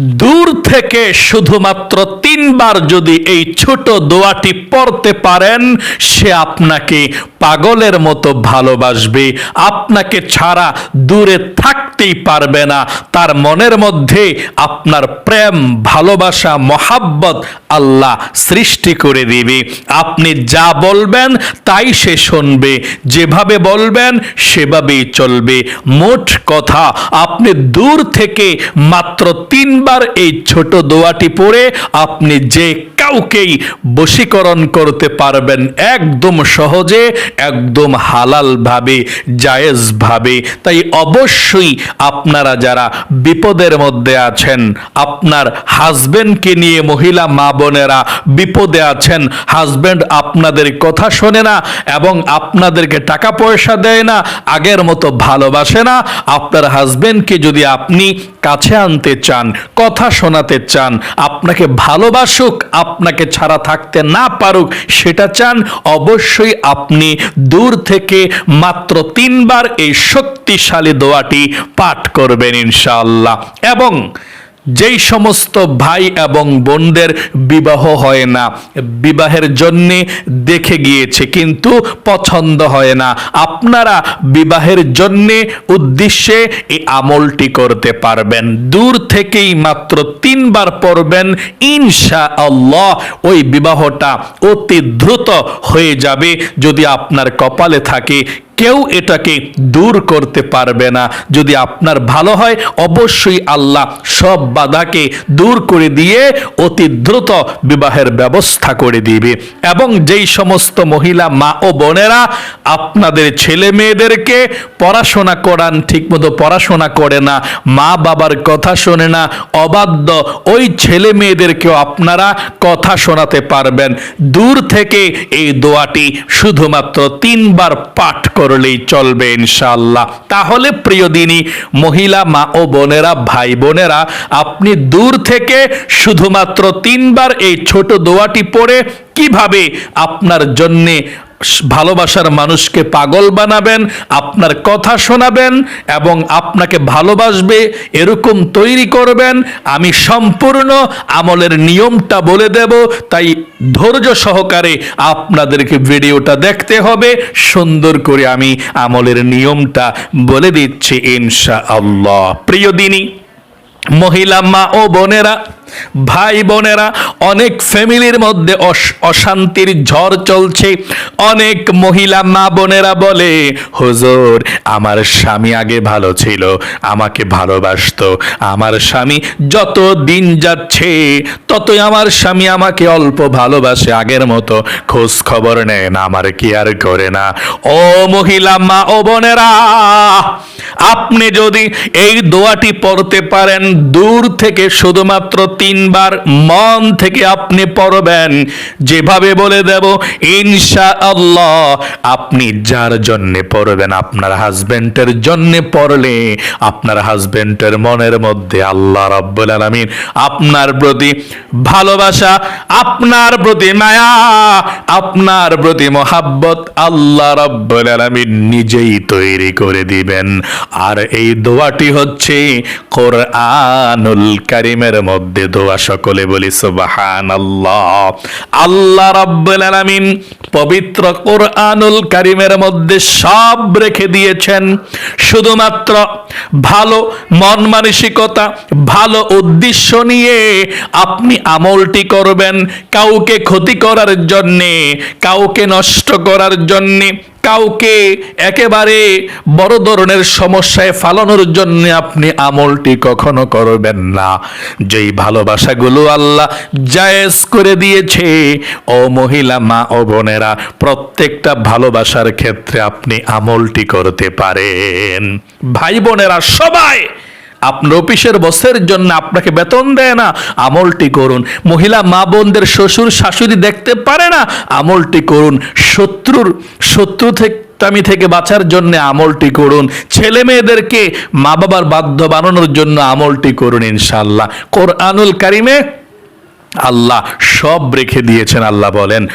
দূর থেকে শুধুমাত্র তিনবার যদি এই ছোট দোয়াটি পড়তে পারেন, সে আপনাকে পাগলের মতো ভালোবাসবে। আপনাকে ছাড়া দূরে থাকতেই পারবে না। তার মনের মধ্যে আপনার প্রেম, ভালোবাসা, মহাব্বত আল্লাহ সৃষ্টি করে দিবে। আপনি যা বলবেন, তাই সে শুনবে। যেভাবে বলবেন, সেভাবেই চলবে। মোট কথা, আপনি দূর থেকে মাত্র তিনবার এই ছোট দোয়াটি পড়ে আপনি যে কাউকেই বশীকরণ করতে পারবেন একদম সহজে, একদম হালাল ভাবে জায়েজ ভাবে তাই অবশ্যই আপনারা যারা বিপদের মধ্যে আছেন, আপনার হাজবেন্ডকে নিয়ে মহিলা মা বোনেরা বিপদে আছেন, হাজবেন্ড আপনাদের কথা শোনে না এবং আপনাদেরকে টাকা পয়সা দেয় না, আগের মতো ভালোবাসে না, আপনার হাজবেন্ডকে যদি আপনি কাছে আনতে চান কথা শোনাতে চান, আপনাকে ভালোবাসুক, আপনাকে ছাড়া থাকতে না পারুক, সেটা চান, অবশ্যই আপনি দূর থেকে মাত্র তিনবার এই শক্তিশালী দোয়াটি পাঠ করবেন ইনশাআল্লাহ। এবং যেই সমস্ত ভাই এবং বোনদের বিবাহ হয় না, বিবাহের জন্যে দেখে গিয়েছে, কিন্তু পছন্দ হয় না। আপনারা বিবাহের জন্যে উদ্দেশ্যে এই আমলটি করতে পারবেন। দূর থেকেই মাত্র তিনবার পড়বেন ইনশা আল্লাহ ওই বিবাহটা অতি দ্রুত হয়ে যাবে। যদি আপনার কপালে থাকে কেউ এটাকে দূর করতে পারবে না। যদি আপনার ভালো হয়, অবশ্যই আল্লাহ সব বাধাকে দূর করে দিয়ে অতি দ্রুত বিবাহের ব্যবস্থা করে দিবে। এবং যেই সমস্ত মহিলা মা ও বোনেরা আপনাদের ছেলে মেয়েদেরকে পড়াশোনা করান, ঠিকমতো পড়াশোনা করে না, মা বাবার কথা শোনে না, অবাধ্য ওই ছেলে মেয়েদেরকেও আপনারা কথা শোনাতে পারবেন। দূর থেকে এই দোয়াটি শুধুমাত্র তিনবার পাঠ করলেই চলবে ইনশাল্লাহ তাহলে প্রিয় দিনী, মহিলা মা ও বোনেরা, ভাই বোনেরা, আপনি দূর থেকে শুধুমাত্র তিনবার এই ছোট দোয়াটি পড়ে কীভাবে আপনার জন্যে ভালোবাসার মানুষকে পাগল বানাবেন, আপনার কথা শোনাবেন এবং আপনাকে ভালোবাসবে, এরকম তৈরি করবেন, আমি সম্পূর্ণ আমলের নিয়মটা বলে দেব, তাই ধৈর্য সহকারে আপনাদেরকে ভিডিওটা দেখতে হবে, সুন্দর করে আমি আমলের নিয়মটা বলে দিচ্ছি ইনশা আল্লাহ প্রিয় দিনী, মহিলা মা ও বোনেরা ভাই বোনেরা, অনেক ফ্যামিলির মধ্যে অশ- অশান্তির ঝড় চলছে। অনেক মহিলা মা বোনেরা বলে, হুজুর, আমার স্বামী আগে ভালো ছিল, আমাকে ভালোবাসতো। আমার স্বামী যত দিন যাচ্ছে, ততই আমার স্বামী আমাকে অল্প ভালোবাসে, আগের মতো খোঁজ খবর নেয় না, আমার কি আর করে না। ও মহিলা মা ও বোনেরা, আপনি যদি এই দোয়াটি পড়তে পারেন, দূর থেকে শুধুমাত্র তিনবার মন থেকে আপনি পড়বেন। যেভাবে বলে দেব ইনশা আল্লাহ আপনি যার জন্য পড়বেন, আপনার হাজবেন্ডের জন্য পড়লে, আপনার হাজবেন্ডের মনের মধ্যে আল্লাহ রব্বুল আলামিন আপনার প্রতি ভালোবাসা, আপনার প্রতি মায়া, আপনার প্রতি মহাব্বত আল্লাহ রব্বুল আলামিন নিজেই তৈরি করে দিবেন। আর এই দোয়াটি হচ্ছে কোরআনুল কারিমের মধ্যে দোয়া সকলে বলি, সুবহানাল্লাহ। আল্লাহ রাব্বুল আলামিন পবিত্র কোরআনুল কারিমের মধ্যে সব রেখে দিয়েছেন। শুধুমাত্র ভালো মন মানসিকতা, ভালো উদ্দেশ্য নিয়ে আপনি আমলটি করবেন কাউকে ক্ষতি করার জন্যে, কাউকে নষ্ট করার জন্যে। কাউকে একেবারে বড় ধরনের সমস্যায় ফালানোর জন্য আপনি আমলটি কখনো করবেন না। যেই ভালোবাসাগুলো আল্লাহ জায়েজ করে দিয়েছে, ও মহিলা, মা ও বোনেরা, প্রত্যেকটা ভালোবাসার ক্ষেত্রে আপনি আমলটি করতে পারেন। ভাই বোনেরা, সবাই আপনার অফিসের বসের জন্য আপনাকে বেতন দেয় না, আমলটি করুন। মহিলা মা বোনদের শ্বশুর শাশুড়ি দেখতে পারে না, আমলটি করুন। শত্রুর, শত্রু থেকে আমি থেকে বাঁচার জন্য আমলটি করুন। ছেলে মেয়েদেরকে মা বাবার বাধ্য বানানোর জন্য আমলটি করুন ইনশাল্লাহ কোরআনুল কারিমে আল্লাহ সব রেখে দিয়েছেন, আল্লাহ বলেন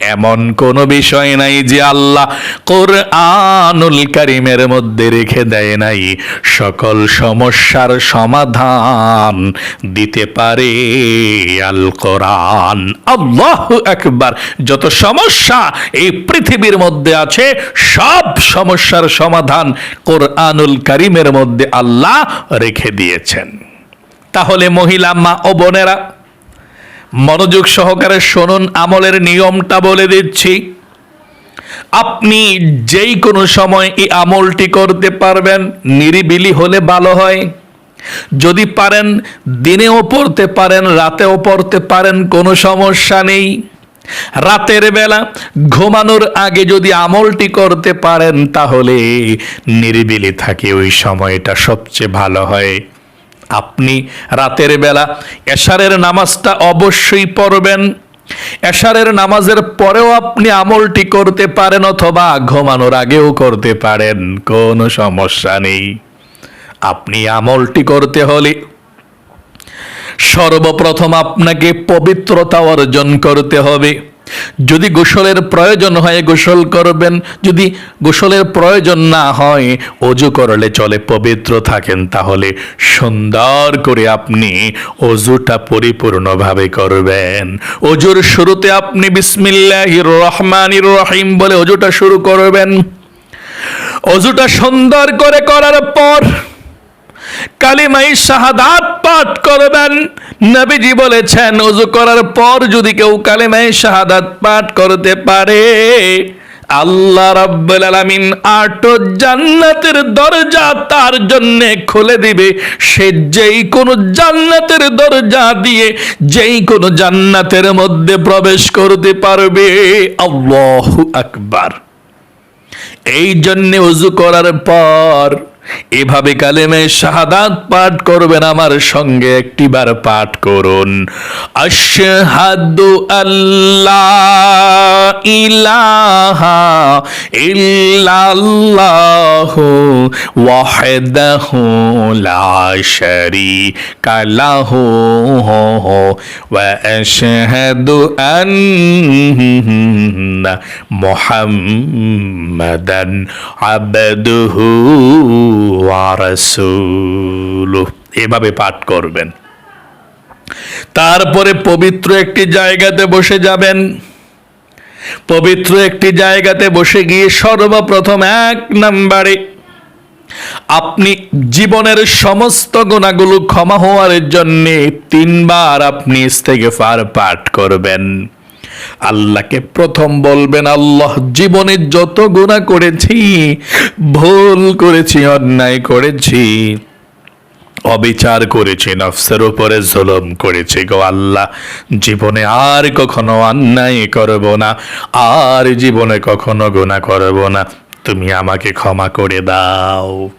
এমন কোন বিষয় নাই যে আল্লাহ কোরআনুল কারিমের মধ্যে রেখে দেয় নাই। সকল সমস্যার সমাধান দিতে পারে আল কোরআন আল্লাহ একবার যত সমস্যা এই পৃথিবীর মধ্যে আছে সব সমস্যার সমাধান কোরআনুল কারিমের মধ্যে আল্লাহ রেখে দিয়েছেন। তাহলে মহিলা মা ও বোনেরা, মনোযোগ সহকারে শুনুন, আমলের নিয়মটা বলে দিচ্ছি। আপনি যেই কোনো সময় এই আমলটি করতে পারবেন, নিরিবিলি হলে ভালো হয়। যদি পারেন, দিনেও পড়তে পারেন, রাতেও পড়তে পারেন, কোনো সমস্যা নেই। রাতের বেলা ঘুমানোর আগে যদি আমলটি করতে পারেন, তাহলে নিরিবিলি থাকে ওই সময়টা। সবচেয়ে ভালো হয়। আপনি রাতের বেলা এশারের নামাজটা অবশ্যই পড়বেন। এশারের নামাজের পরেও আপনি আমলটি করতে পারেন অথবা ঘুমানোর আগেও করতে পারেন। কোনো সমস্যা নেই। আপনি আমলটি করতে হলে সর্বপ্রথম আপনাকে পবিত্রতা অর্জন করতে হবে। যদি গোসলের প্রয়োজন হয় গোসল করবেন, যদি গোসলের প্রয়োজন না হয় অজু করলে চলে, পবিত্র থাকেন, তাহলে সুন্দর করে আপনি অজুটা পরিপূর্ণভাবে করবেন। অজুর শুরুতে আপনি বিসমিল্লাহির রহমানির রহিম বলে অজুটা শুরু করবেন। অজুটা সুন্দর করে করার পর কালিমাই শাহাদাত পাঠ করবেন। নবীজি বলেছেন ওযু করার পর যদি কেউ কালিমাই শাহাদাত পাঠ করতে পারে, আল্লাহ রাব্বুল আলামিন আট জান্নাতের দরজা তার জন্য খুলে দিবে। সে যেই কোন জান্নাতের দরজা দিয়ে যেই কোন জান্নাতের মধ্যে প্রবেশ করতে পারবে। আল্লাহু আকবার। এই জন্য উজু করার পর এভাবে কালেমে শাহাদাত পাঠ করবেন আমার সঙ্গে, একটিবার পাঠ করুন। আশহাদু আল্লাহ ইলাহা ইল্লাল্লাহু ওয়াহদাহু লা ওয়া রাসূলুহু এভাবে পাঠ করবেন। তারপরে পবিত্র একটি জায়গাতে বসে যাবেন। পবিত্র একটি জায়গাতে বসে গিয়ে সর্বপ্রথম এক নাম্বারে আপনি জীবনের সমস্ত গুণাগুলো ক্ষমা হওয়ার জন্য তিনবার আপনি ইস্তেগফার পাঠ করবেন। আল্লাহকে প্রথম বলবেন, আল্লাহ জীবনে যত গুণা করেছি, ভুল করেছি, অন্যায় করেছি, অবিচার করেছি, নফসের উপরে জুলুম করেছি গো আল্লাহ, জীবনে আর কখনো অন্যায় করব না, আর জীবনে কখনো গুণা করব না। তুমি আমাকে ক্ষমা করে দাও।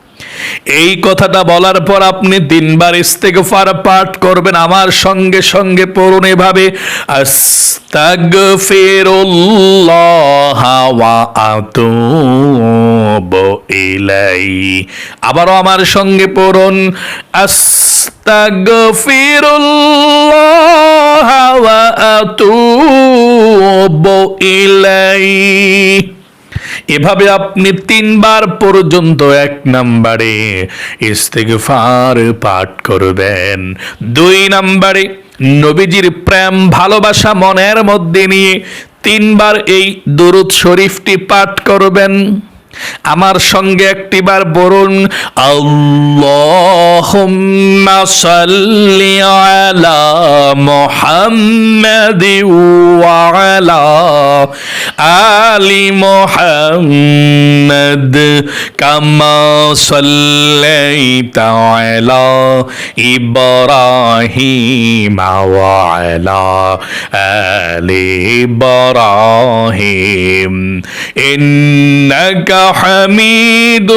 এই কথাটা বলার পর আপনি তিনবার ইস্তেগফার পাঠ করবেন আমার সঙ্গে সঙ্গে পড়ুন এভাবে, আস্তাগফিরুল্লাহ ওয়া আতুবু ইলাই। আবারও আমার সঙ্গে পড়ুন, আস্তাগফিরুল্লাহ ওয়া আতুবু ইলাই। এভাবে আপনি তিনবার পর্যন্ত এক নাম্বারে ইস্তেগফার পাঠ করবেন। দুই নাম্বারে নবীজির প্রেম, ভালোবাসা মনের মধ্যে নিয়ে তিনবার এই দরুদ শরীফটি পাঠ করবেন। আমার সঙ্গে একটিবার বলুন আল্লাহুম্মা আলা মুহাম্মাদ কামা সাল্লাইতা আলা حميد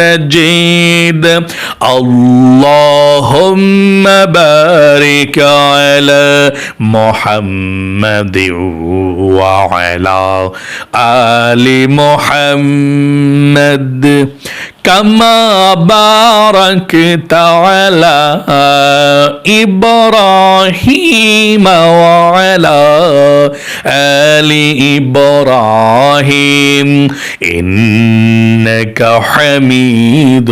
مجيد. اللهم بارك على محمد وعلى آل محمد كما باركت على إبراهيم وعلى آل إبراهيم إنك حميد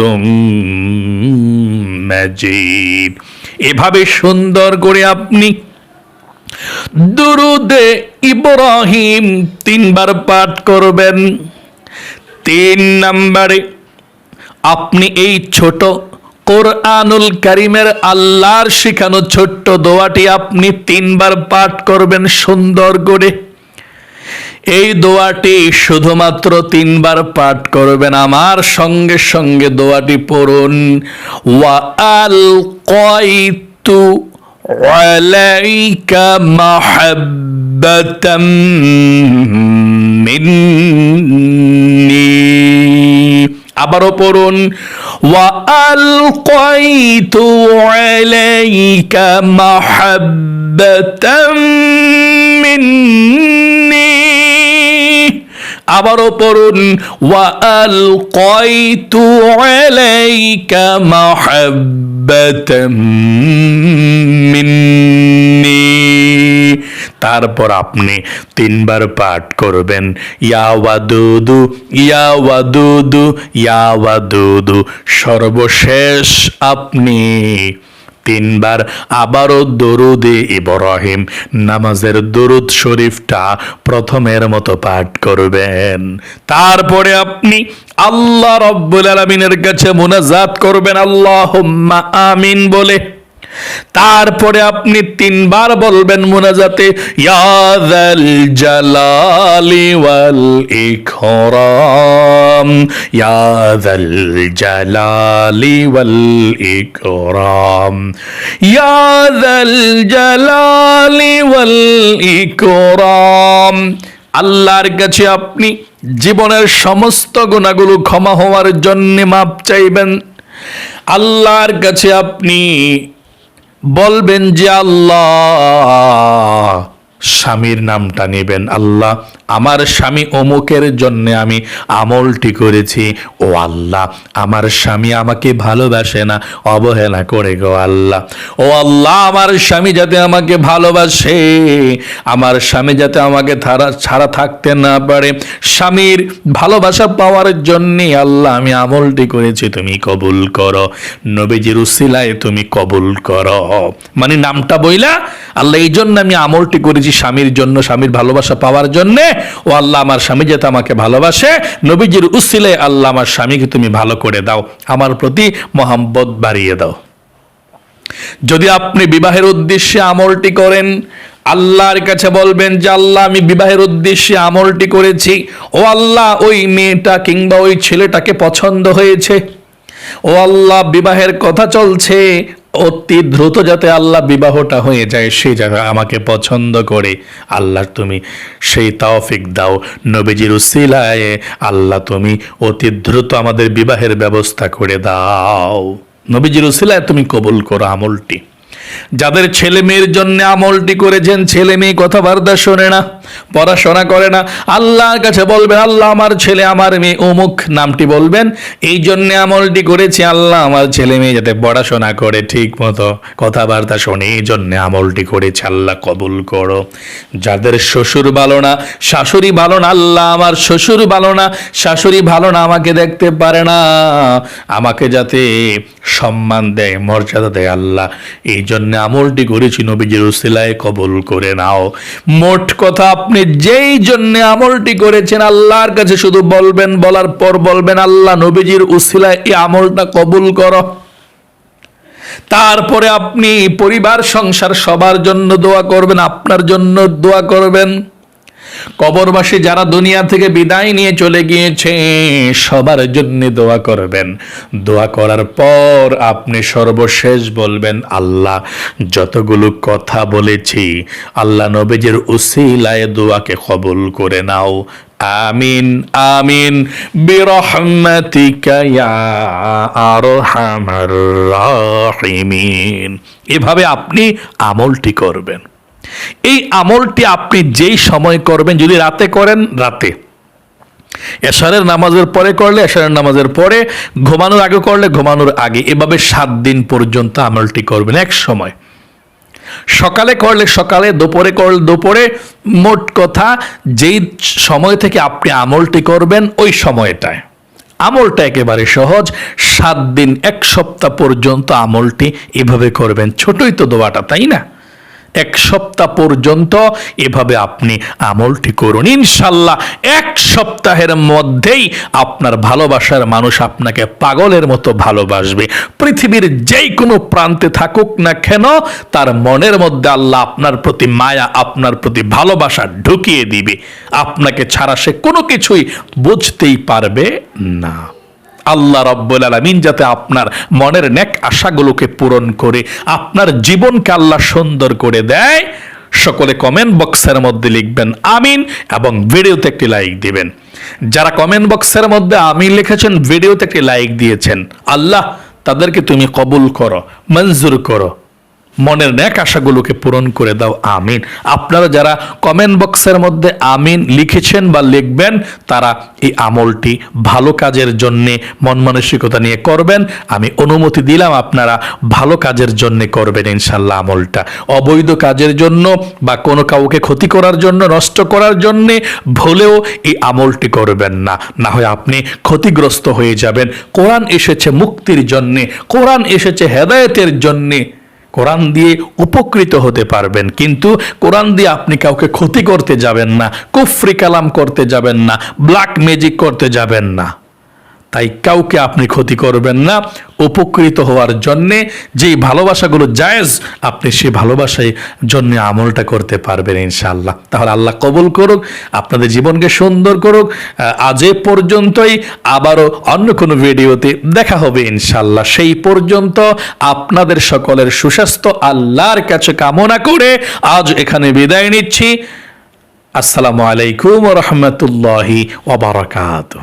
মাজিদ এভাবে সুন্দর করে আপনি দুরুদে ইব্রাহিম তিনবার পাঠ করবেন তিন নম্বরে আপনি এই ছোট কোরআনুল করিমের আল্লাহর শিখানো ছোট্ট দোয়াটি আপনি তিনবার পাঠ করবেন সুন্দর করে। এই দোয়াটি শুধুমাত্র তিনবার পাঠ করবেন। আমার সঙ্গে সঙ্গে দোয়াটি পড়ুন। ওয়া আল কয়তু আলাইকা মাহাব্বাতাম মিন্নি। আবারও পড়ুন, ওয়া আল কয়তু আলাইকা মাহাব্বাতাম মিন্নি। আবারও পড়ুন, ওয়া আল কয়তু আলাইকা মাহাব্বাতাম মিন্নি। তারপর আপনি তিনবার পাঠ করবেন, ইয়া ওয়াদুদু ইয়া ওয়াদুদু ইয়া ওয়াদুদু। সর্বশেষ আপনি তিনবার আবারও দরুদে ইব্রাহিম নামাজের দরুদ শরীফটা প্রথমের মতো পাঠ করবেন। তারপরে আপনি আল্লাহ রব্বুল আলমিনের কাছে মুনাজাত করবেন আল্লাহ আমিন বলে। তারপরে আপনি তিনবার বলবেন মুনাজাতে ইয়াদাল জালালি ওয়াল ইকরাম ইয়াদাল জালালি ওয়াল ইকরাম ইয়াদাল জালালি ওয়াল ইকরাম। আল্লাহর কাছে আপনি জীবনের সমস্ত গুণাগুলো ক্ষমা হওয়ার জন্য মাপ চাইবেন। আল্লাহর কাছে আপনি বলবেন যে আল্লাহ স্বামীর নামটা নেবেন আল্লাহ। আমার স্বামী অমুকের জন্য আমি আমলটি করেছি। ও আল্লাহ, আমার স্বামী আমাকে ভালোবাসে না, অবহেলা করে গো আল্লাহ। ও আল্লাহ, আমার স্বামী যাতে আমাকে ভালোবাসে, আমার স্বামী যাতে আমাকে ছাড়া ছাড়া থাকতে না পারে। স্বামীর ভালোবাসা পাওয়ার জন্যে আল্লাহ আমি আমলটি করেছি, তুমি কবুল করো। নবীজির উসিলায় তুমি কবুল করো। মানে নামটা বইলা, আল্লাহ এই জন্য আমি আমলটি করেছি স্বামীর জন্য, স্বামীর ভালোবাসা পাওয়ার জন্যে, ও আল্লাহ আমার স্বামী যাতে আমাকে ভালোবাসে, নবীজির উসিলে আল্লাহ আমার স্বামীকে তুমি ভালো করে দাও, আমার প্রতি মোহাম্মত বাড়িয়ে দাও। যদি আপনি বিবাহের উদ্দেশ্যে আমলটি করেন, আল্লাহর কাছে বলবেন যে, আল্লাহ, আমি বিবাহের উদ্দেশ্যে আমলটি করেছি, ও আল্লাহ, ওই মেয়েটা কিংবা ওই ছেলেটাকে পছন্দ হয়েছে, ও আল্লাহ, বিবাহের কথা চলছে অতি দ্রুত যাতে আল্লাহ বিবাহটা হয়ে যায় সেই জায়গা আমাকে পছন্দ করে। আল্লাহ তুমি সেই তাওফিক দাও। নবীজির উসিলায় আল্লাহ তুমি অতি দ্রুত আমাদের বিবাহের ব্যবস্থা করে দাও। নবীজির উসিলায় তুমি কবুল করো আমলটি। যাদের ছেলে মেয়ের জন্য আমলটি করেছেন, ছেলে মেয়ে কথাবার্তা শোনে না, পড়াশোনা করে না। আল্লাহর কাছে বলবেন, আল্লাহ আমার ছেলে, আমার মেয়ে, অমুক নামটি বলবেন, এই জন্য আমলটি করেছি, আল্লাহ আমার ছেলে মেয়ে যাতে পড়াশোনা করে ঠিক মতো, কথাবার্তা শোনে, এই জন্য আমলটি করেছে, আল্লাহ কবুল করো। যাদের শ্বশুর ভালো না, শাশুড়ি ভালো না, আল্লাহ আমার শ্বশুর ভালো না, শাশুড়ি ভালো না, আমাকে দেখতে পারে না। আমাকে যাতে সম্মান দেয়, মর্যাদা দেয় আল্লাহ। এই জন্য আমলটি করেছি নবীজির উসিলায় কবুল করে নাও। মোট কথা, আপনি যেই জন্য আমলটি করেছেন, আল্লাহর কাছে শুধু বলবেন, বলার পর বলবেন, আল্লাহ নবীজির উসিলায় এই আমলটা কবুল করো। তারপরে আপনি পরিবার, সংসার সবার জন্য দোয়া করবেন, আপনার জন্য দোয়া করবেন। কবরবাসী যারা দুনিয়া থেকে বিদায় নিয়ে চলে গিয়েছে, সবার জন্য দোয়া করবেন। দোয়া করার পর আপনি সর্বশেষ বলবেন, আল্লাহ, যতগুলো কথা বলেছি, আল্লাহ নবীজের উসিলায় দোয়াকে কবুল করে নাও। আমিন আমিন। এভাবে আপনি আমলটি করবেন। এই আমলটি আপনি যেই সময় করবেন, যদি রাতে করেন, রাতে। এশারের নামাজের পরে করলে, এশারের নামাজের পরে, ঘুমানোর আগে করলে, ঘুমানোর আগে। এভাবে সাত দিন পর্যন্ত আমলটি করবেন এক সময়। সকালে করলে সকালে, দুপুরে করলে দুপুরে। মোট কথা, যেই সময় থেকে আপনি আমলটি করবেন, ওই সময়টায়। আমলটা একেবারে সহজ। সাত দিন, এক সপ্তাহ পর্যন্ত আমলটি এভাবে করবেন। ছোটই তো দোয়াটা, তাই না? এক সপ্তাহ পর্যন্ত এভাবে আপনি আমলটি করুন। ইনশাল্লাহ এক সপ্তাহের মধ্যেই আপনার ভালোবাসার মানুষ আপনাকে পাগলের মতো ভালোবাসবে। পৃথিবীর যেই কোনো প্রান্তে থাকুক না কেন, তার মনের মধ্যে আল্লাহ আপনার প্রতি মায়া, আপনার প্রতি ভালোবাসা ঢুকিয়ে দিবে। আপনাকে ছাড়া সে কোনো কিছুই বুঝতেই পারবে না। আল্লাহ রব্বুল আলমিন যাতে আপনার মনের ন্যাক আশাগুলোকে পূরণ করে, আপনার জীবনকে আল্লাহ সুন্দর করে দেয়। সকলে কমেন্ট বক্সের মধ্যে লিখবেন আমিন এবং ভিডিওতে একটি লাইক দিবেন। যারা কমেন্ট বক্সের মধ্যে আমিন লিখেছেন, ভিডিওতে একটি লাইক দিয়েছেন, আল্লাহ তাদেরকে তুমি কবুল করো, মঞ্জুর করো। মনের ন্যাক আশাগুলোকে পূরণ করে দাও, আমিন। আপনারা যারা কমেন্ট বক্সের মধ্যে আমিন লিখেছেন বা লিখবেন, তারা এই আমলটি ভালো কাজের জন্যে মন মানসিকতা নিয়ে করবেন। আমি অনুমতি দিলাম, আপনারা ভালো কাজের জন্যে করবেন ইনশাল্লাহ আমলটা। অবৈধ কাজের জন্য বা কোনো কাউকে ক্ষতি করার জন্য, নষ্ট করার জন্যে ভুলেও এই আমলটি করবেন না। না হয় আপনি ক্ষতিগ্রস্ত হয়ে যাবেন। কোরআন এসেছে মুক্তির জন্যে, কোরআন এসেছে হেদায়েতের জন্যে। কোরআন দিয়ে উপকৃত হতে পারবেন। কিন্তু কোরআন দিয়ে আপনি কাউকে ক্ষতি করতে যাবেন না, কুফরি কালাম করতে যাবেন না ব্ল্যাক ম্যাজিক করতে যাবেন না। তাই কাউকে আপনি ক্ষতি করবেন না, উপকৃত হওয়ার জন্যে যেই ভালোবাসাগুলো জায়েজ, আপনি সেই ভালোবাসায় জন্য আমলটা করতে পারবেন ইনশাআল্লাহ। তাহলে আল্লাহ কবুল করুক, আপনাদের জীবনকে সুন্দর করুক আজ এ পর্যন্তই, আবারও অন্য কোনো ভিডিওতে দেখা হবে ইনশাআল্লাহ। সেই পর্যন্ত আপনাদের সকলের সুস্বাস্থ্য, আল্লাহর কাছে কামনা করে আজ এখানে বিদায় নিচ্ছি। আসসালামু আলাইকুম রহমতুল্লাহি ওবরাকাতুহ